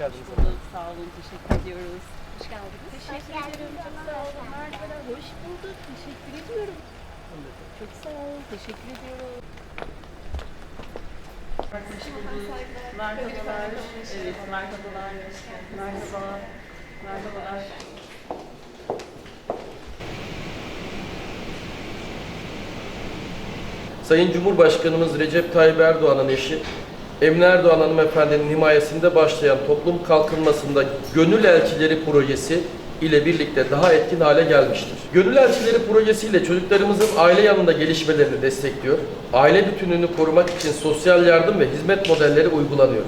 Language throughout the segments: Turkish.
geldiniz. bulduk. Sağ olun, teşekkür ediyoruz. Hoş geldiniz. Teşekkür ederim. Çok sağ olun. Merhabalar. Hoş bulduk. Teşekkür ediyorum. Çok sağ olun. Teşekkür ediyorum. Hoş. Merhabalar. Evet, merhabalar. Merhaba. Merhabalar. Sayın Cumhurbaşkanımız Recep Tayyip Erdoğan'ın eşi Emine Erdoğan hanımefendinin himayesinde başlayan toplum kalkınmasında Gönül Elçileri projesi ile birlikte daha etkin hale gelmiştir. Gönül Elçileri projesiyle çocuklarımızın aile yanında gelişmelerini destekliyor, aile bütünlüğünü korumak için sosyal yardım ve hizmet modelleri uygulanıyor.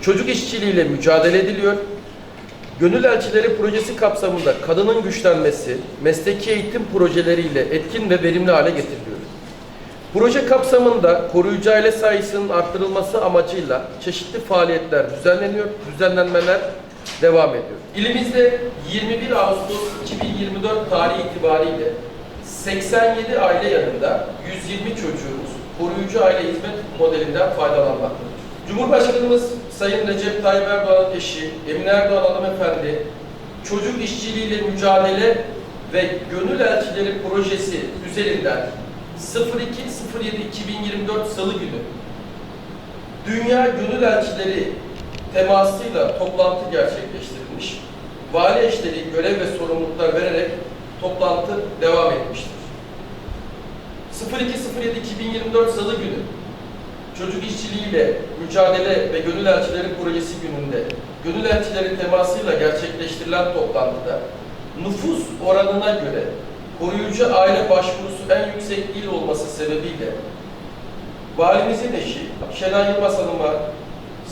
Çocuk işçiliğiyle mücadele ediliyor, Gönül Elçileri projesi kapsamında kadının güçlenmesi, mesleki eğitim projeleriyle etkin ve verimli hale getiriliyor. Proje kapsamında koruyucu aile sayısının arttırılması amacıyla çeşitli faaliyetler düzenleniyor, düzenlenmeler devam ediyor. İlimizde 21 Ağustos 2024 tarihi itibariyle 87 aile yanında 120 çocuğumuz koruyucu aile hizmet modelinden faydalanmaktadır. Cumhurbaşkanımız Sayın Recep Tayyip Erdoğan'ın eşi Emine Erdoğan hanımefendi çocuk işçiliğiyle mücadele ve gönül elçileri projesi üzerinden 02.07.2024 Salı günü Dünya Gönül Elçileri temasıyla toplantı gerçekleştirilmiş. Vali eşleri görev ve sorumluluklar vererek toplantı devam etmiştir. 02.07.2024 Salı günü çocuk işçiliğiyle mücadele ve gönül elçileri projesi gününde gönül elçileri temasıyla gerçekleştirilen toplantıda nüfus oranına göre koruyucu aile başvurusu en yüksek il olması sebebiyle valimizin eşi Şenay Yılmaz Hanım'a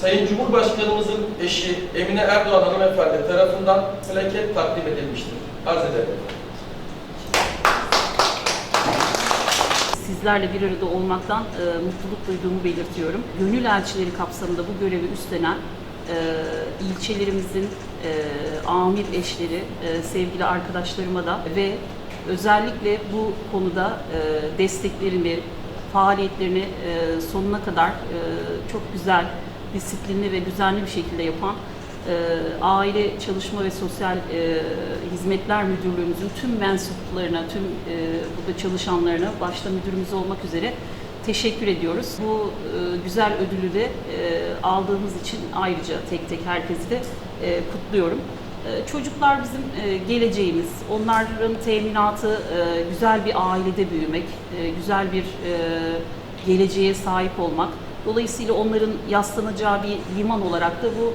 Sayın Cumhurbaşkanımızın eşi Emine Erdoğan hanımefendi tarafından plaket takdim edilmiştir. Arz ederim. Sizlerle bir arada olmaktan e, mutluluk duyduğumu belirtiyorum. Gönül elçileri kapsamında bu görevi üstlenen e, ilçelerimizin e, amir eşleri, e, sevgili arkadaşlarıma da ve özellikle bu konuda e, desteklerini, faaliyetlerini e, sonuna kadar e, çok güzel, disiplinli ve düzenli bir şekilde yapan e, Aile Çalışma ve Sosyal e, Hizmetler Müdürlüğümüzün tüm mensuplarına, tüm e, burada çalışanlarına, başta müdürümüz olmak üzere teşekkür ediyoruz. Bu e, güzel ödülü de e, aldığımız için ayrıca tek tek herkesi de e, kutluyorum. E, Çocuklar bizim e, geleceğimiz, onların teminatı e, güzel bir ailede büyümek, e, güzel bir geleceğe sahip olmak. Dolayısıyla onların yaslanacağı bir liman olarak da bu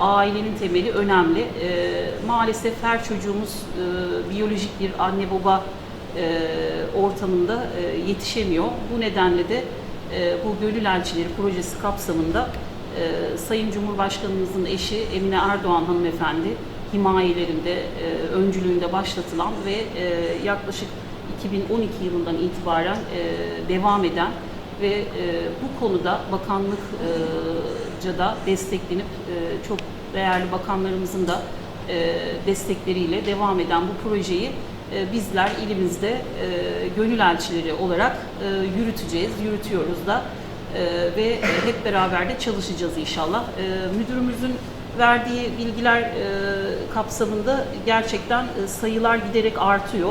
ailenin temeli önemli. Maalesef her çocuğumuz biyolojik bir anne baba ortamında yetişemiyor. Bu nedenle de bu Gönül Elçileri projesi kapsamında e, Sayın Cumhurbaşkanımızın eşi Emine Erdoğan hanımefendi himayelerinde, e, öncülüğünde başlatılan ve e, yaklaşık 2012 yılından itibaren e, devam eden ve e, bu konuda bakanlıkça da desteklenip e, çok değerli bakanlarımızın da e, destekleriyle devam eden bu projeyi e, bizler ilimizde e, gönül elçileri olarak e, yürüteceğiz, yürütüyoruz da ve hep beraber de çalışacağız inşallah. E, müdürümüzün verdiği bilgiler e, kapsamında gerçekten e, sayılar giderek artıyor.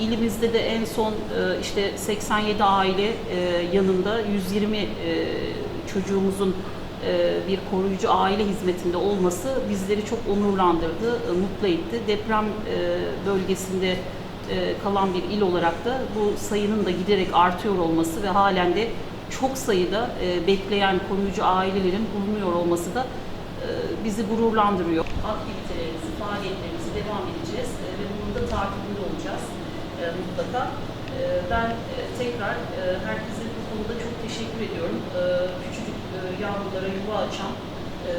İlimizde de en son e, işte 87 aile e, yanında 120 e, çocuğumuzun e, bir koruyucu aile hizmetinde olması bizleri çok onurlandırdı, e, mutlu etti. Deprem e, bölgesinde e, kalan bir il olarak da bu sayının da giderek artıyor olması ve halen de çok sayıda e, bekleyen koruyucu ailelerin bulunuyor olması da e, bizi gururlandırıyor. Aktivitelerimizi, faaliyetlerimizi devam edeceğiz e, ve bunun da takibinde olacağız e, mutlaka. E, Ben e, tekrar e, herkese bu konuda çok teşekkür ediyorum. E, Küçücük e, yavrulara yuva açan e,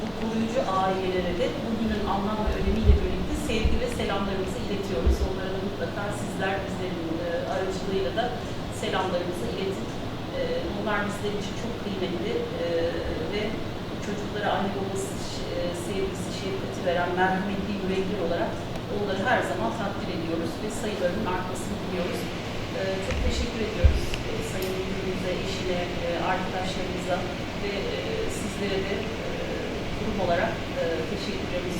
bu koruyucu ailelere de bugünün anlam ve önemiyle birlikte sevgi ve selamlarımızı iletiyoruz. Onlara da mutlaka sizler bizlerin e, aracılığıyla da selamlarımızı iletin. E, Onlar bizler için çok kıymetli e, ve çocuklara anne babası e, sevgisi, şefkati veren merhametli yürekler olarak onları her zaman takdir ediyoruz ve sayılarının artmasını diliyoruz. E, Çok teşekkür ediyoruz e, Sayın Müdürümüze, eşine, e, arkadaşlarımıza ve sizlere de kurum olarak teşekkürlerimizi.